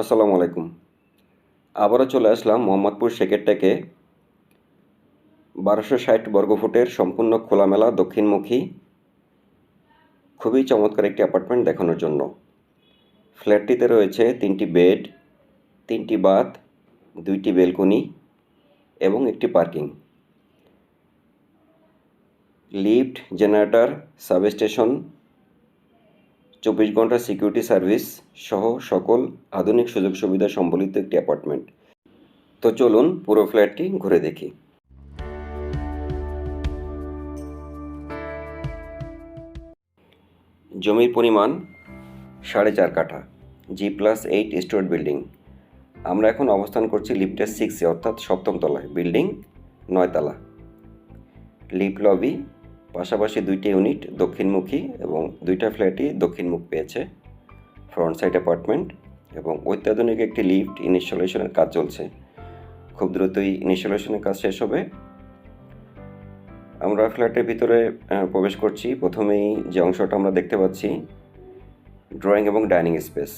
আসসালামু আলাইকুম। আবারও চলে আসলাম মোহাম্মদপুর সেকেরটাকে বারোশো ষাট বর্গফুটের সম্পূর্ণ খোলামেলা দক্ষিণমুখী। খুবই চমৎকার একটি অ্যাপার্টমেন্ট দেখানোর জন্য। ফ্ল্যাটটিতে রয়েছে তিনটি বেড, তিনটি বাথ, দুইটি বেলকনি এবং একটি পার্কিং। লিফট, জেনারেটর সাবস্টেশন চব্বিশ ঘণ্টা সিকিউরিটি সার্ভিস সহ সকল আধুনিক সুযোগ সুবিধা সম্বলিত একটি অ্যাপার্টমেন্ট তো চলুন পুরো ফ্ল্যাটটি ঘুরে দেখি। জমির পরিমাণ সাড়ে চার কাঠা G plus eight storey building আমরা এখন অবস্থান করছি লিফটের সিক্সে অর্থাৎ সপ্তম তলায়। বিল্ডিং নয়তলা। লিফট লবি পাশাপাশি দুইটি ইউনিট দক্ষিণমুখী এবং দুইটা ফ্ল্যাটই দক্ষিণমুখ পেয়েছে। ফ্রন্ট সাইড অ্যাপার্টমেন্ট এবং অত্যাধুনিক একটি লিফট ইনস্টলেশনের কাজ চলছে। খুব দ্রুতই ইনস্টলেশনের কাজ শেষ হবে। আমরা ফ্ল্যাটের ভিতরে প্রবেশ করছি। প্রথমেই যে অংশটা আমরা দেখতে পাচ্ছি, ড্রয়িং এবং ডাইনিং স্পেস।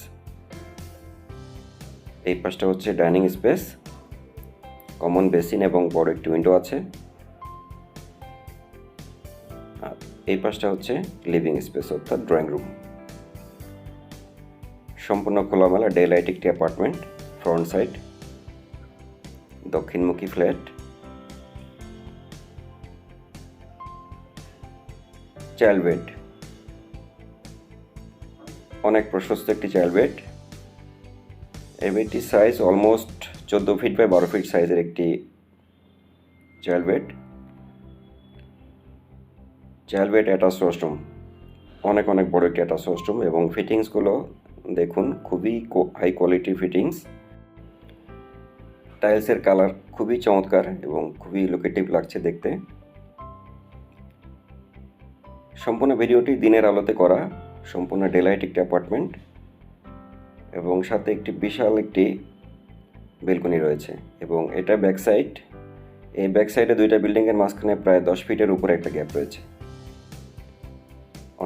এই পাশটা হচ্ছে ডাইনিং স্পেস। কমন বেসিন এবং বড় একটি উইন্ডো আছে। এই পাশটা হচ্ছে লিভিং স্পেস অর্থাৎ ড্রয়িং রুম সম্পূর্ণ খোলামেলা ডে লাইট একটি অ্যাপার্টমেন্ট ফ্রন্ট সাইড দক্ষিণমুখী ফ্ল্যাট চাইল্ড বেড অনেক প্রশস্ত একটি চাইল্ড বেড এই বেডটির সাইজ অলমোস্ট চোদ্দ ফিট বাই বারো ফিট সাইজের একটি child bed child bed attach washroom অনেক অনেক বড় একটি অ্যাটাচ ওয়াশরুম এবং ফিটিংসগুলো দেখুন খুবই হাই কোয়ালিটির ফিটিংস। টাইলসের কালার খুবই চমৎকার এবং খুবই লোকেটিভ লাগছে দেখতে। সম্পূর্ণ ভিডিওটি দিনের আলোতে করা, সম্পূর্ণ ডেলাইট একটি অ্যাপার্টমেন্ট এবং সাথে একটি বিশাল একটি বেলকনি রয়েছে এবং এটা ব্যাক সাইড এই ব্যাক সাইডে দুইটা বিল্ডিংয়ের মাঝখানে প্রায় দশ ফিটের উপরে একটা গ্যাপ রয়েছে।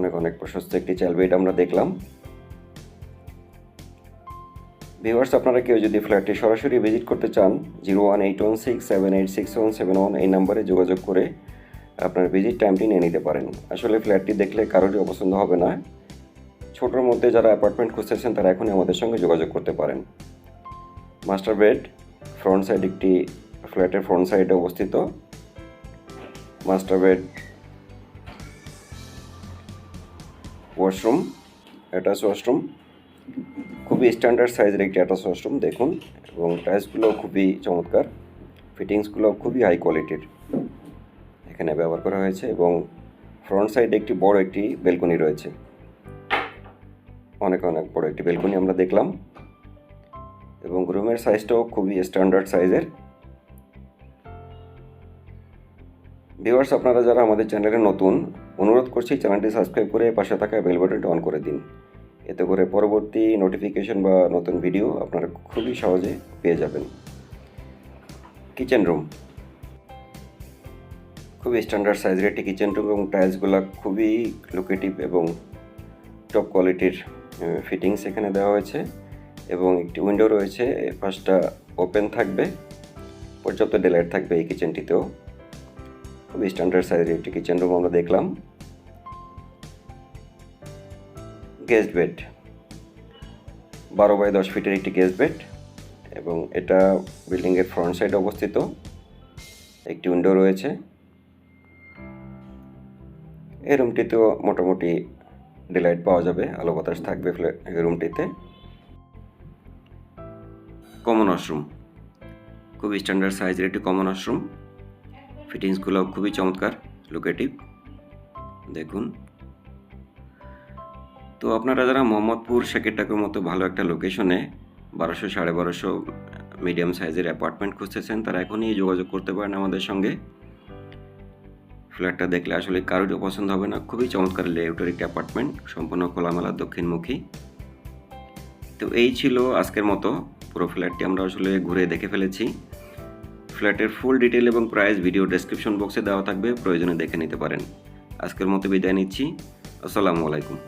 অনেক অনেক প্রশস্ত একটি চাইল্ড বেড আমরা দেখলাম। ভিউয়ার্স আপনারা কেউ যদি ফ্ল্যাটটি সরাসরি ভিজিট করতে চান zero one eight one six seven eight six one seven one এই নাম্বারে যোগাযোগ করে আপনার ভিজিট টাইমটি নিয়ে নিতে পারেন। আসলে ফ্ল্যাটটি দেখলে কারোরই অপছন্দ হবে না। ছোটোর মধ্যে যারা অ্যাপার্টমেন্ট খুঁজতেছেন, তারা এখনই আমাদের সঙ্গে যোগাযোগ করতে পারেন। মাস্টার বেড ফ্রন্ট সাইড একটি ফ্ল্যাটের ফ্রন্ট সাইডে অবস্থিত। Master bed washroom attach washroom খুবই স্ট্যান্ডার্ড সাইজের একটি অ্যাটাচ ওয়াশরুম দেখুন, এবং টাইলসগুলো খুবই চমৎকার ফিটিংসগুলো খুবই হাই কোয়ালিটির এখানে ব্যবহার করা হয়েছে, এবং ফ্রন্ট সাইডে একটি বড় একটি বেলকনি রয়েছে। অনেক অনেক বড় একটি বেলকনি আমরা দেখলাম, এবং রুমের সাইজটাও খুবই স্ট্যান্ডার্ড সাইজের ভিউয়ার্স, আপনারা যারা আমাদের চ্যানেলে নতুন, অনুরোধ করছি চ্যানেলটি সাবস্ক্রাইব করে পাশে থাকা বেল বাটনটি অন করে দিন। এতে করে পরবর্তী নোটিফিকেশন বা নতুন ভিডিও আপনারা খুবই সহজে পেয়ে যাবেন। কিচেন রুম খুবই স্ট্যান্ডার্ড সাইজের একটি কিচেন রুম এবং টাইলসগুলো খুবই লোকেটিভ এবং টপ কোয়ালিটির ফিটিংস এখানে দেওয়া হয়েছে এবং একটি উইন্ডো রয়েছে পাশটা ওপেন থাকবে, পর্যাপ্ত ডেলাইট থাকবে এই কিচেনটিতেও খুবই স্ট্যান্ডার্ড সাইজের একটি কিচেন রুম আমরা দেখলাম। গেস্ট বেড বারো বাই দশ ফিটের একটি গেস্ট বেড এবং এটা বিল্ডিংয়ের ফ্রন্ট সাইডে অবস্থিত। একটি উইন্ডো রয়েছে। এই রুমটিতেও মোটামুটি ডিলাইট পাওয়া যাবে, আলো বাতাস থাকবে রুমটিতে কমন ওয়াশরুম খুবই স্ট্যান্ডার্ড সাইজের একটি কমন ওয়াশরুম ফিটিংসগুলো খুবই চমৎকার লোকেটিভ দেখুন। তো আপনারা যারা মোহাম্মদপুর শেকেরটাকের মতো ভালো একটা লোকেশনে বারোশো সাড়ে বারোশো মিডিয়াম সাইজের অ্যাপার্টমেন্ট খুঁজতেছেন, তারা এখনই যোগাযোগ করতে পারেন আমাদের সঙ্গে। ফ্ল্যাটটা দেখলে আসলে কারোরই পছন্দ হবে না। খুবই চমৎকার লেআউটের একটি অ্যাপার্টমেন্ট সম্পূর্ণ খোলামেলা দক্ষিণমুখী। তো এই ছিল আজকের মতো। পুরো ফ্ল্যাটটি আমরা আসলে ঘুরে দেখে ফেলেছি। ফ্ল্যাটের ফুল ডিটেল এবং প্রাইস ভিডিও ডেসক্রিপশন বক্সে দেওয়া থাকবে, প্রয়োজনে দেখে নিতে পারেন। আজকের মতো বিদায় নিচ্ছি। আসসালামু আলাইকুম।